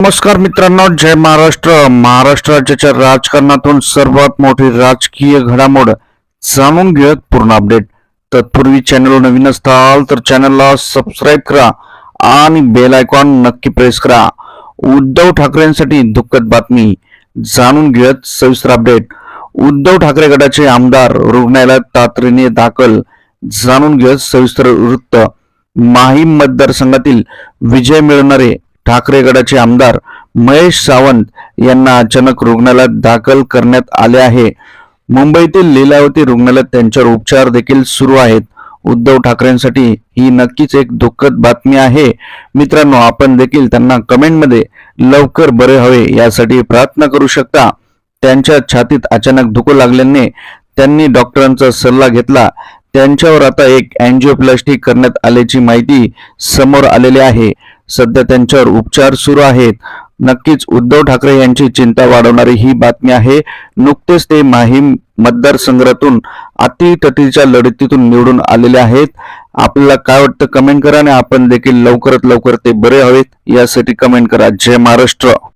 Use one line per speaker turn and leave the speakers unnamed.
नमस्कार मित्रांनो जय महाराष्ट्र. महाराष्ट्र राज्याच्या राजकारणातून सर्वात मोठी राजकीय घडामोड जाणून घेत पूर्ण अपडेट तत्पूर्वी चॅनल नवीन असताल तर चॅनलला सबस्क्राईब करा आणि बेल आयकॉन नक्की प्रेस करा. उद्धव ठाकरेंसाठी दुःखद बातमी जाणून घेत सविस्तर अपडेट उद्धव ठाकरे गटाचे आमदार रुग्णालयात तातडीने दाखल जाणून घेत सविस्तर वृत्त. माहीम मतदारसंघातील विजय मिळवणारे ठाकरेगडाचे आमदार महेश सावंत यांना अचानक रुग्णालयात दाखल करण्यात आले आहे. मुंबईतील लीलावती रुग्णालयात त्यांच्यावर उपचार देखील सुरू आहेत. उद्धव ठाकरेंसाठी ही नक्कीच एक दुःखद बातमी आहे. मित्रांनो आपण देखील त्यांना कमेंटमध्ये लवकर बरे हवे यासाठी प्रार्थना करू शकता. त्यांच्या छातीत अचानक धुकू लागल्याने त्यांनी डॉक्टरांचा सल्ला घेतला. त्यांच्यावर आता एक अँजिओप्लास्टी करण्यात आल्याची माहिती समोर आलेली आहे. सध्या त्यांच्यावर उपचार सुरू आहेत. नक्कीच उद्धव ठाकरे यांची चिंता वाढवणारी ही बातमी आहे. नुकतेच ते माहीम मतदारसंघातून अतितटीच्या लढतीतून निवडून आलेले आहेत. आपल्याला काय वाटतं कमेंट करा आणि आपण देखील लवकरात लवकर ते बरे हवेत. यासाठी कमेंट करा. जय महाराष्ट्र.